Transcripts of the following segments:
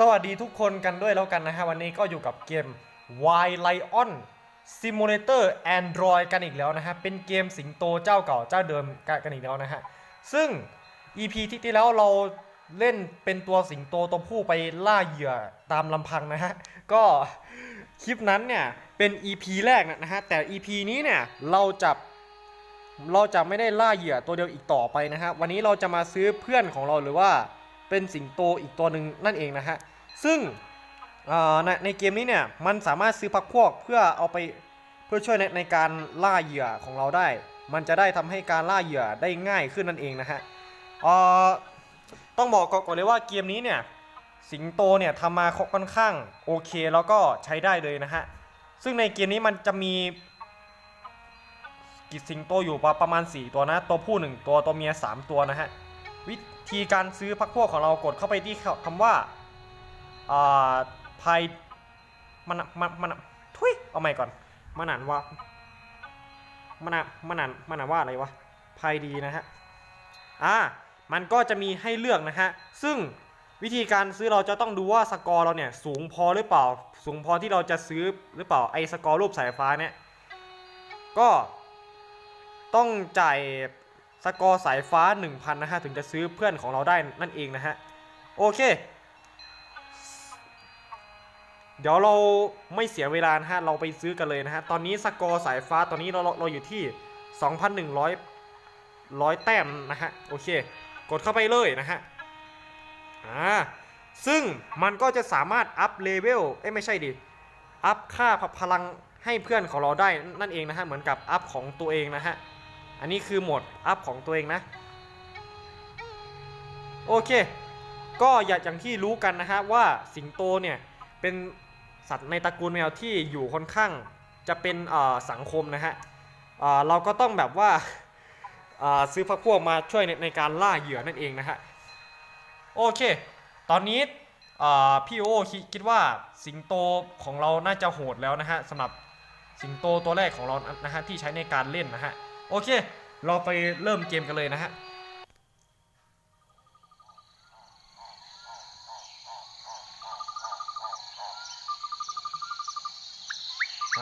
สวัสดีทุกคนกันด้วยแล้วกันนะฮะ วันนี้ก็อยู่กับเกม Y Lion Simulator Android กันอีกแล้วนะฮะ เป็นเกมสิงโตเจ้าเก่าเจ้าเดิมกันอีกแล้วนะฮะ ซึ่ง EP ที่ที่แล้วเราเล่นเป็นตัวสิงโตตัวผู้ไปล่าเหยื่อตามลำพังนะฮะ ก็คลิปนั้นเนี่ยเป็น EP แรกนะฮะ แต่ EP นี้เนี่ยเราจะเราจะไม่ได้ล่าเหยื่อตัวเดียวอีกต่อไปนะฮะ วันนี้เราจะมาซื้อเพื่อนของเราหรือว่าเป็นสิงโตอีกตัวหนึ่งนั่นเองนะฮะ ซึ่งในในเกมนี้เนี่ยมันสามารถซื้อพักพวกเพื่อเอาไปเพื่อช่วยในในการล่าเหยื่อของเราได้ มันจะได้ทำให้การล่าเหยื่อได้ง่ายขึ้นนั่นเองนะฮะต้องบอกก่อนเลยว่าเกมนี้เนี่ยสิงโตเนี่ยทำมาค่อนข้างโอเคแล้วก็ใช้ได้เลยนะฮะซึ่งในเกมนี้มันจะมีกิจสิงโตอยู่ประมาณ 4 ตัวนะ ตัวผู้ 1 ตัวตัวเมีย 3 ตัวนะฮะ วิธีการซื้อพักพวกของเรากดเข้าไปที่คำว่า อ่าพายมันมันมันทุยเอาใหม่ก่อนมันอ่านว่ามันอ่านมันอ่านมันอ่านว่าอะไรวะพายดีนะฮะอ่ามันก็จะมีให้เลือกนะฮะซึ่งวิธีการซื้อเราจะต้องดูว่าสกอร์เราเนี่ยสูงพอหรือเปล่า สูงพอที่เราจะซื้อหรือเปล่าไอ้สกอร์รูปสายฟ้าเนี่ยก็ต้องจ่ายสกอร์สายฟ้า 1,000นะฮะถึงจะซื้อเพื่อนของเราได้นั่นเองนะฮะโอเค ดี๋ยวเราไม่เสียเวลานะฮะเราไปซื้อกันเลยนะฮะตอนนี้สกอร์สายฟ้าตอนนี้เราเราอยู่ที่ 2,100ร้อยแต้มนะฮะโอเค กดเข้าไปเลยนะฮะอ่าซึ่งมันก็จะสามารถอัพเลเวลเอ้ไม่ใช่ดิอัพค่าพลังให้เพื่อนของเราได้นั่นเองนะฮะเหมือนกับอัพของตัวเองนะฮะอันนี้คือโหมดอัพของตัวเองนะโอเค ก็อย่างที่รู้กันนะฮะว่าสิงโตเนี่ยเป็น สัตว์ในตระกูลแมวที่อยู่ค่อนข้างจะเป็นสังคมนะฮะเเราก็ต้องแบบว่าาซื้อพักพวกมาช่วยในในการล่าเหยื่อนั่นเองนะฮะโอเค ตอนนี้พี่โอคคิดว่าสิงโตของเราน่าจะโหดแล้วนะฮะสำหรับสิงโตตัวแรกของเรานะฮะที่ใช้ในการเล่นนะฮะโอเค เราไปเริ่มเกมกันเลยนะฮะ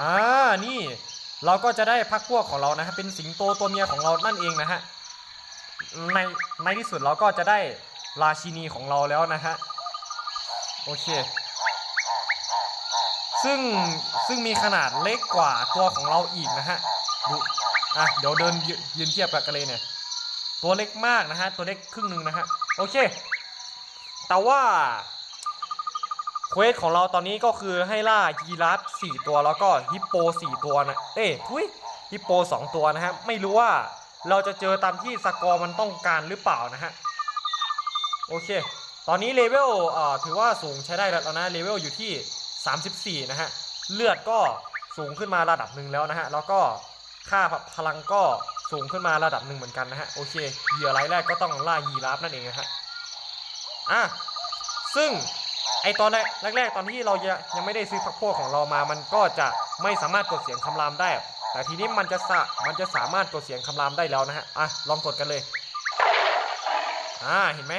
อ่านี่เราก็จะได้พักพวกของเรานะฮะเป็นสิงโตตัวเมียของเรานั่นเองนะฮะในในที่สุดเราก็จะได้ราชินีของเราแล้วนะฮะโอเค ซึ่งซึ่งมีขนาดเล็กกว่าตัวของเราอีกนะฮะดูอะเดี๋ยวเดินยืนยืนเทียบกันเลยเนี่ยตัวเล็กมากนะฮะตัวเล็กครึ่งหนึ่งนะฮะโอเค แต่ว่า เควสของเราตอนนี้ก็คือให้ล่ายีราฟ4ตัวแล้วก็ฮิปโป4ตัวนะ เอ้ยทุยฮิปโป2ตัวนะฮะ ไม่รู้ว่าเราจะเจอตามที่สกอร์มันต้องการหรือเปล่านะฮะ โอเค ตอนนี้เลเวลเอ่อถือว่าสูงใช้ได้แล้วนะ เลเวลอยู่ที่ 34 นะฮะ เลือดก็สูงขึ้นมาระดับหนึ่งแล้วนะฮะ แล้วก็ค่าพลังก็สูงขึ้นมาระดับหนึ่งเหมือนกันนะฮะ โอเค เหยื่อรายแรกก็ต้องล่ายีราฟนั่นเองนะฮะ อะ ซึ่ง ไอตอนแรกแรกๆตอนที่เรายังยังไม่ได้ซื้อพักพวกของเรามา มันก็จะไม่สามารถกดเสียงคำรามได้ แต่ทีนี้มันจะสะมันจะสามารถกดเสียงคำรามได้แล้วนะฮะอะลองกดกันเลยอ่าเห็นไหม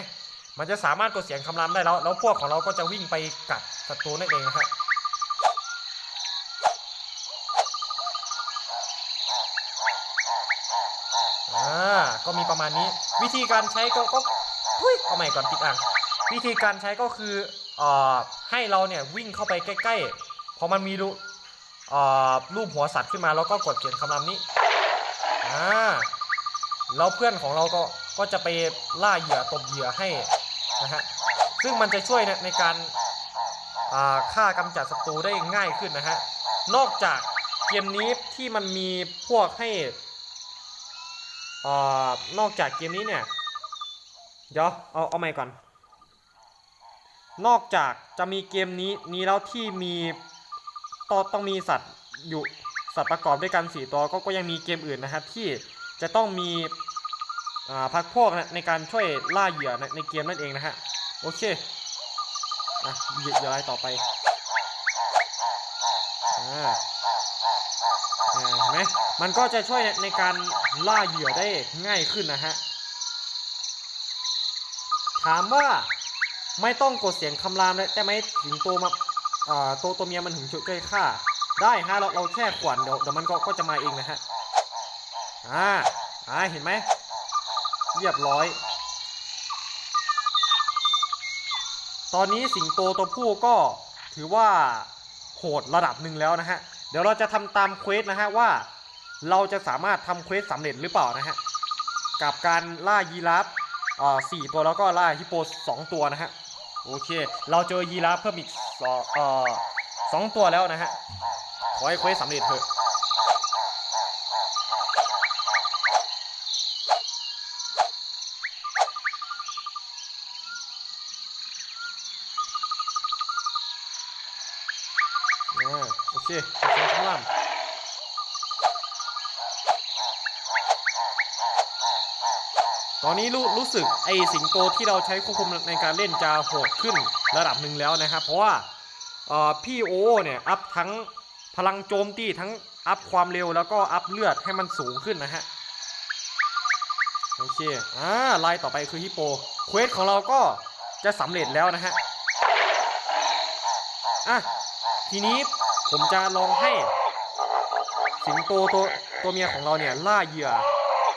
มันจะสามารถกดเสียงคำรามได้แล้ว แล้วพวกของเราก็จะวิ่งไปกัดศัตรูนั่นเองนะฮะอ่าก็มีประมาณนี้ วิธีการใช้ก็ก็ทุยเอาใหม่ก่อนติดอ่างวิธีการใช้ก็คือ ให้เราเนี่ยวิ่งเข้าไปใกล้ๆพอมันมีรูรูปหัวสัตว์ขึ้นมาแล้วก็กดเขียนคำรามนี้อ่าแล้วเพื่อนของเราก็ก็จะไปล่าเหยื่อตบเหยื่อให้นะฮะซึ่งมันจะช่วยในในการฆ่ากำจัดศัตรูได้ง่ายขึ้นนะฮะนอกจากเกมนี้ที่มันมีพวกให้อนอกจากเกมนี้เนี่ย เดี๋ยวเอาเอาใหม่ก่อน นอกจากจะมีเกมนี้นี้แล้วที่มีต้องต้องมีสัตว์อยู่สัตว์ประกอบด้วยกัน 4 ตัวก็ก็ยังมีเกมอื่นนะครับที่จะต้องมีพักพวกนะในการช่วยล่าเหยื่อในในเกมนั่นเองนะฮะโอเคอะเหยื่ออะไรต่อไปอ่าเห็นไหมมันก็จะช่วยในในการล่าเหยื่อได้ง่ายขึ้นนะฮะถามว่า ไม่ต้องกดเสียงคำรามเลยแต่ไหมถึงตัวมาอ่าตัวตัวเมียมันถึงช่วยใกล้ฆ่า ได้ฮะเราเราแค่ขวัญเดี๋ยวเดี๋ยวมันก็ก็จะมาเองนะฮะอ่าอ่าเห็นไหมเรียบร้อย ตอนนี้สิงโตตัวผู้ก็ถือว่าโหดระดับหนึ่งแล้วนะฮะ เดี๋ยวเราจะทำตามเควสนะฮะว่า เราจะสามารถทำเควสสำเร็จหรือเปล่านะฮะ กับการล่ายีราฟ อ่าสี่ตัวแล้วก็ล่าฮิปโปสองตัวนะฮะโอเค เราเจอยีราฟเพิ่มอีกสองเอ่อสองตัวแล้วนะฮะขอให้เควสสำเร็จเถอะอ่าโอเคไปเซ็นข้างล่าง ตอนนี้รู้รู้สึกไอสิงโตที่เราใช้ควบคุมในการเล่นจะโหดขึ้นระดับหนึ่งแล้วนะครับ เพราะว่าพี่โอเนี่ยอัพทั้งพลังโจมตีทั้งอัพความเร็วแล้วก็อัพเลือดให้มันสูงขึ้นนะฮะโอเคอ่าลายต่อไปคือฮิปโปเควสของเราก็จะสำเร็จแล้วนะฮะอะทีนี้ผมจะลองให้ สิงโตตัวตัวเมียของเราเนี่ยล่าเหยื่อ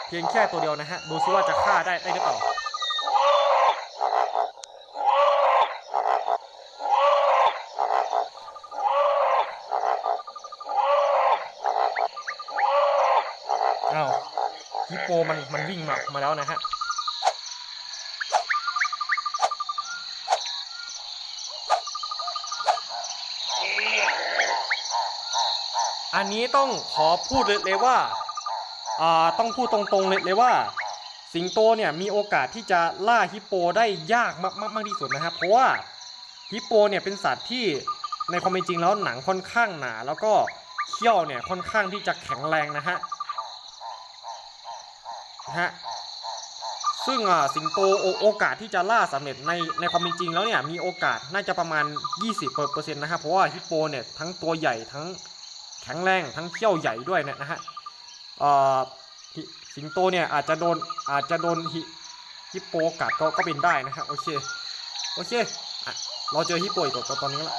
เพียงแค่ตัวเดียวนะฮะ ดูซิว่าจะฆ่าได้ได้หรือเปล่าอ้าวฮิปโปมันมันวิ่งมามาแล้วนะฮะอันนี้ต้องขอพูดเลยว่า ต้องพูดตรงๆเลยเลยว่า สิงโตเนี่ยมีโอกาสที่จะล่าฮิปโปได้ยากมากมากมากที่สุดนะครับ เพราะว่าฮิปโปเนี่ยเป็นสัตว์ที่ในความเป็นจริงแล้วหนังค่อนข้างหนา แล้วก็เขี้ยวเนี่ยค่อนข้างที่จะแข็งแรงนะฮะนะฮะซึ่งสิงโตโอโอกาสที่จะล่าสำเร็จในในความเป็นจริงแล้วเนี่ยมีโอกาสน่าจะประมาณ 20%นะครับเพราะว่าฮิปโปเนี่ยทั้งตัวใหญ่ทั้งแข็งแรงทั้งเขี้ยวใหญ่ด้วยเนี่ยนะฮะ สิงโตเนี่ยอาจจะโดนอาจจะโดนฮิฮิปโปกัดก็ก็เป็นได้นะฮะโอเคโอเคอเราเจอฮิปโปอีกตัวตอนนี้แล้ว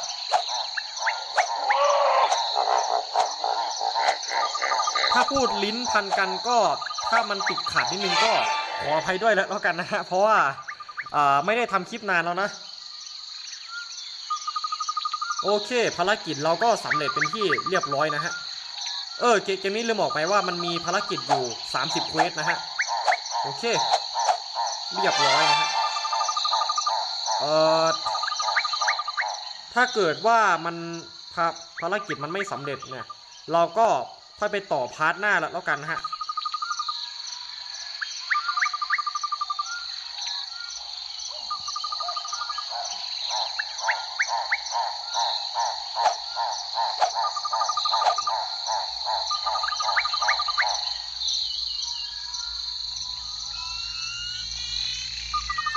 ถ้าพูดลิ้นพันกันก็ถ้ามันติดขัดนิดนึงก็ขออภัยด้วยแล้วกันนะฮะเพราะว่าไม่ได้ทำคลิปนานแล้วนะ โอเค ภารกิจเราก็สำเร็จเป็นที่เรียบร้อยนะฮะ เออเกมเกมนี้ลืมบอกไปว่ามันมีภารกิจอยู่ 30เควสนะฮะ โอเค เรียบร้อยนะฮะ เอ่อ ถ้าเกิดว่ามันภารกิจมันไม่สำเร็จเนี่ย เราก็ค่อยไปต่อพาร์ทหน้าแล้วแล้วกันนะฮะ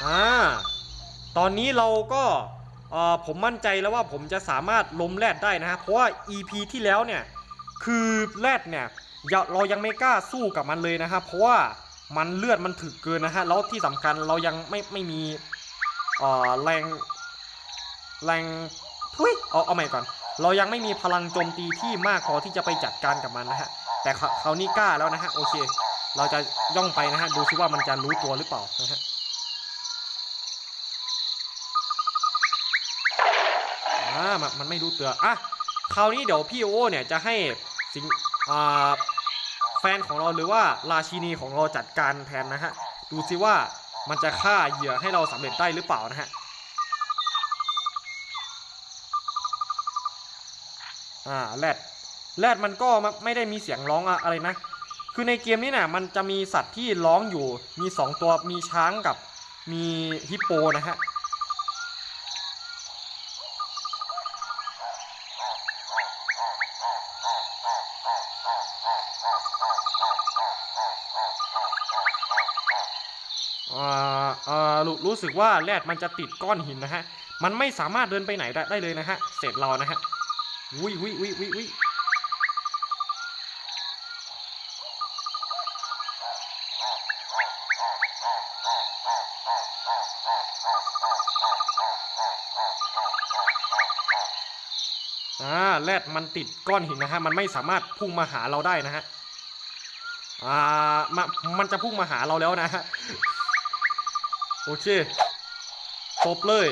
อ่า ต อนนี้เราก็ผมมั่นใจแล้วว่าผมจะสามารถล้มแรดได้นะฮะเพราะว่า EP ที่แล้วเนี่ยคือแรดเนี่ยอย่าเรายังไม่กล้าสู้กับมันเลยนะครับเพราะว่ามันเลือดมันถึกเกินนะฮะแล้วที่สำคัญเรายังไม่ไม่มีแรงแรงทุยเอาเอาใหม่ก่อน เรายังไม่มีพลังโจมตีที่มากพอที่จะไปจัดการกับมันนะฮะแต่เขาวนี่กล้าแล้วนะฮะโอเค เราจะย่องไปนะฮะดูซิว่ามันจะรู้ตัวหรือเปล่านะฮะ อ่ามันมันไม่รู้ตัวอะคราวนี้เดี๋ยวพี่โอเนี่ยจะให้สิงอ่าแฟนของเราหรือว่าราชินีของเราจัดการแทนนะฮะ ดูซิว่ามันจะฆ่าเหยื่อให้เราสำเร็จได้หรือเปล่านะฮะอ่าแรดแรดมันก็ไม่ได้มีเสียงร้องอะไรนะ คือในเกมนี้นี่ยมันจะมีสัตว์ที่ร้องอยู่มีสองตัวมีช้างกับมีฮิปโปนะฮะ รู้สึกว่าแรดมันจะติดก้อนหินนะฮะ มันไม่สามารถเดินไปไหนได้เลยนะฮะ เสร็จเรานะฮะวิวิวิวิวิอ่แรดมันติดก้อนหินนะฮะ มันไม่สามารถพุ่งมาหาเราได้นะฮะ อ่า มันจะพุ่งมาหาเราแล้วนะฮะ โอเคตบเลย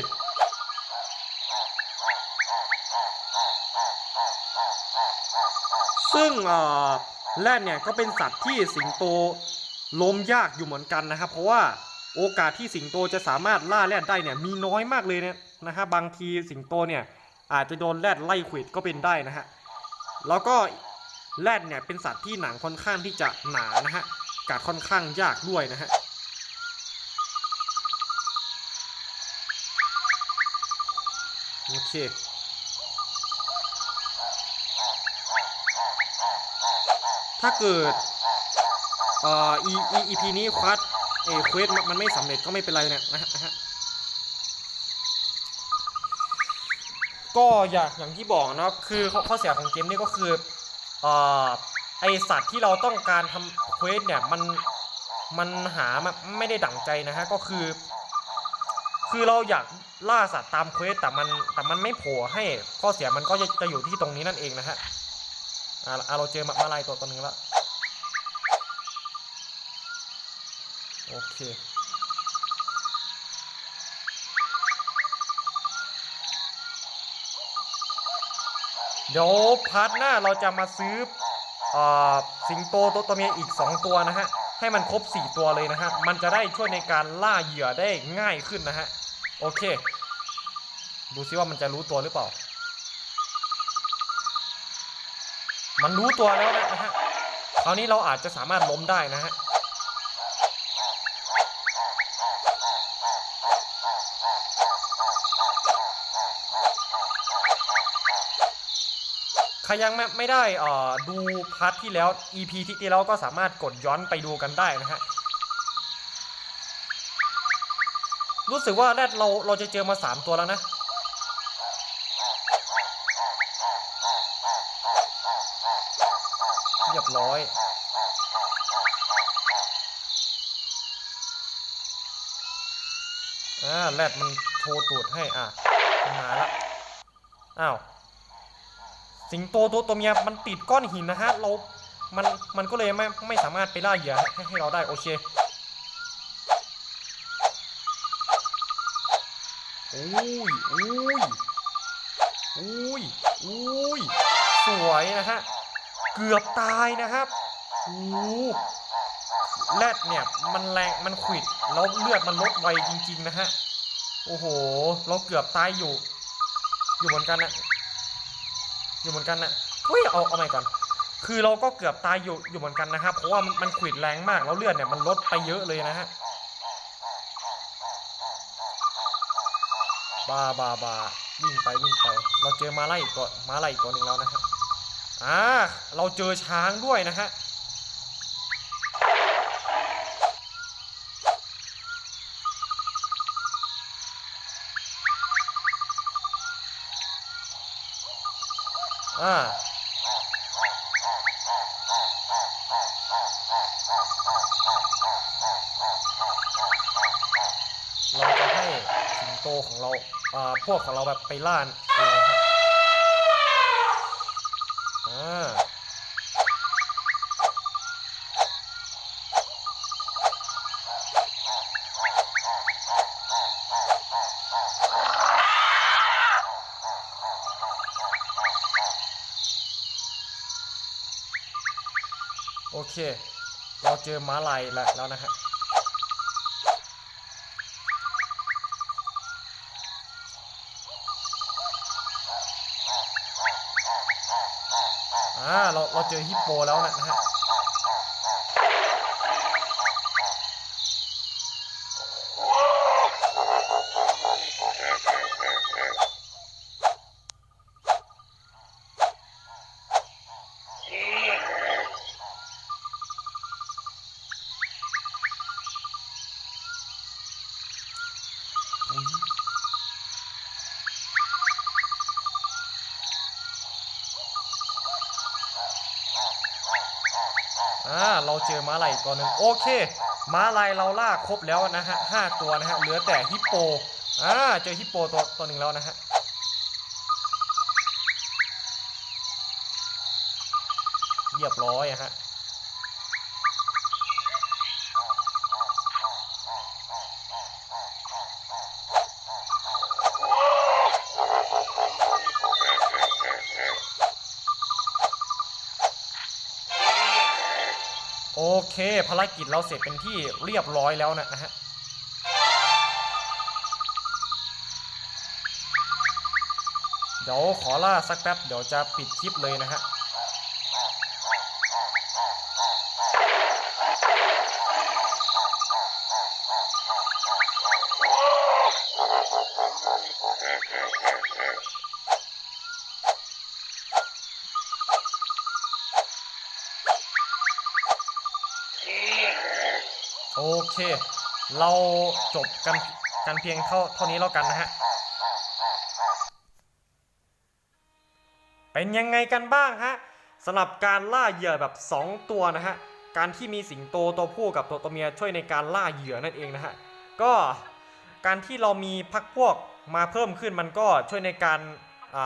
ซึ่งแรดเนี่ยก็เป็นสัตว์ที่สิงโตล้มยากอยู่เหมือนกันนะครับ เพราะว่าโอกาสที่สิงโตจะสามารถล่าแรดได้เนี่ยมีน้อยมากเลยเนี่ยนะฮะบางทีสิงโตเนี่ยอาจจะโดนแรดไล่ขวิดก็เป็นได้นะฮะแล้วก็แรดเนี่ยเป็นสัตว์ที่หนังค่อนข้างที่จะหนานะฮะกัดค่อนข้างยากด้วยนะฮะ คถ้าเกิดเอ่อ e e ep นี้ควัดเอเควสมันไม่สำเร็จก็ไม่เป็นไรเนี่ยนะฮะก็อย่างอย่างที่บอกนะคือข้อเสียของเกมนี้ก็คือเอ่อไอสัตว์ที่เราต้องการทำเควสเนี่ยมันมันหามาไม่ได้ดั่งใจนะฮะก็คือ คือเราอยากล่าสัตว์ตามเควสแต่มันแต่มันไม่โผล่ให้ข้อเสียมันก็จะจะอยู่ที่ตรงนี้นั่นเองนะฮะอ่าเราเจอมามาลายตัวตัวนึงแล้วโอเคเดี๋ยวพาร์ทหน้าเราจะมาซื้อเอ่อสิงโตตัวตัวเมียอีก 2 ตัวนะฮะ ให้มันครบ 4 ตัวเลยนะฮะ มันจะได้ช่วยในการล่าเหยื่อได้ง่ายขึ้นนะฮะ โอเค ดูซิว่ามันจะรู้ตัวหรือเปล่า มันรู้ตัวแล้วนะฮะ คราวนี้เราอาจจะสามารถล้มได้นะฮะ ใครยังไม่ไม่ได้อ่อดูพาร์ทที่แล้ว EP ที่ที่แล้วก็สามารถกดย้อนไปดูกันได้นะฮะรู้สึกว่าแรดเราเราจะเจอมา 3 ตัวแล้วนะเรียบร้อยอ่าแรดมันโชว์ตูดให้อะมาละอ้าว สิงโตตัวตัวเมียมันติดก้อนหินนะฮะเรา มัน มันก็เลยไม่ ไม่สามารถไปล่าเหยื่อให้ให้เราได้โอเคโอ้ยโอ้ยโอ้ยโอ้ยสวยนะฮะ เกือบตายนะครับโอ้แรดเนี่ย มันแรง มันขวิด แล้วเลือดมันลดไวจริง ๆ นะฮะ โอ้โห เราเกือบตายอยู่ อยู่เหมือนกันนะ อยู่เหมือนกันนะเฮ้ยเอาเอาใหม่ก่อน คือเราก็เกือบตายอยู่อยู่เหมือนกันนะครับ เพราะว่ามันมันขวิดแรงมากแล้วเลือดเนี่ยมันลดไปเยอะเลยนะฮะบาบาบาวิ่งไปวิ่งไป เราเจอมาไล่อีกตัวมาไล่อีกตัวหนึ่งแล้วนะฮะอ่าเราเจอช้างด้วยนะฮะ อ่าเราจะให้สิงโตของเราอ่าพวกของเราแบบไปล่าเองนะครับอ่า โอเค เจอม้าลายแล้วแล้วนะฮะอ่าเราเราเจอฮิปโปแล้วนะฮะ เราเจอม้าลายตัวหนึ่งโอเค ม้าลายเราล่าครบแล้วนะฮะห้าตัวนะฮะเหลือแต่ฮิปโปอ่าเจอฮิปโปตัวตัวหนึ่งแล้วนะฮะเรียบร้อยฮะ โอเคภารกิจเราเสร็จเป็นที่เรียบร้อยแล้วนะฮะเดี๋ยวขอล่าสักแป๊บเดี๋ยวจะปิดคลิปเลยนะฮะ โอเค เราจบกันกันเพียงเท่าเท่านี้แล้วกันนะฮะ เป็นยังไงกันบ้างฮะสำหรับการล่าเหยื่อแบบ 2 ตัวนะฮะ การที่มีสิงโตตัวผู้กับตัวตัวเมียช่วยในการล่าเหยื่อนั่นเองนะฮะ ก็การที่เรามีพักพวกมาเพิ่มขึ้นมันก็ช่วยในการ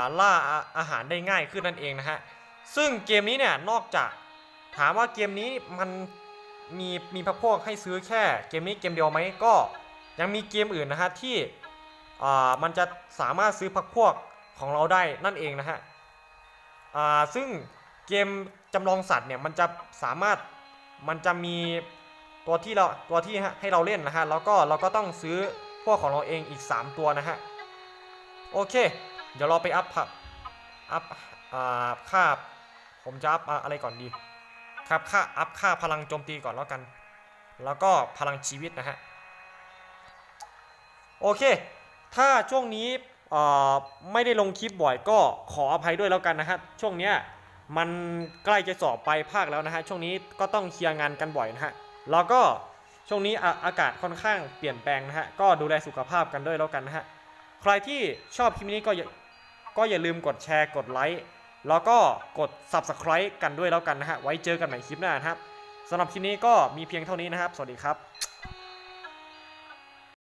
าล่าอาหารได้ง่ายขึ้นนั่นเองนะฮะ ซึ่งเกมนี้เนี่ยนอกจากถามว่าเกมนี้มัน มีมีพักพวกให้ซื้อแค่เกมนี้เกมเดียวไหมก็ยังมีเกมอื่นนะฮะที่อ่ามันจะสามารถซื้อพักพวกของเราได้นั่นเองนะฮะอ่าซึ่งเกมจำลองสัตว์เนี่ยมันจะสามารถมันจะมีตัวที่เราตัวที่ให้เราเล่นนะฮะแล้วก็เราก็ต้องซื้อพวกของเราเองอีก 3 ตัวนะฮะโอเค เดี๋ยวเราไปอัพผับอัพอ่าค่าผมจะอัพอะไรก่อนดี ครับค่าอัพค่าพลังโจมตีก่อนแล้วกัน แล้วก็พลังชีวิตนะฮะโอเค ถ้าช่วงนี้ไม่ได้ลงคลิปบ่อยก็ขออภัยด้วยแล้วกันนะฮะช่วงเนี้ยมันใกล้จะสอบไปภาคแล้วนะฮะช่วงนี้ก็ต้องเคลียร์งานกันบ่อยนะฮะแล้วก็ช่วงนี้ออากาศค่อนข้างเปลี่ยนแปลงนะฮะก็ดูแลสุขภาพกันด้วยแล้วกันนะฮะใครที่ชอบคลิปนี้ก็อย่าก็อย่าลืมกดแชร์กดไลค์ แล้วก็กด Subscribe กันด้วยแล้วกันนะฮะ ไว้เจอกันใหม่คลิปหน้านะครับสำหรับคลิปนี้ก็มีเพียงเท่านี้นะครับ สวัสดีครับ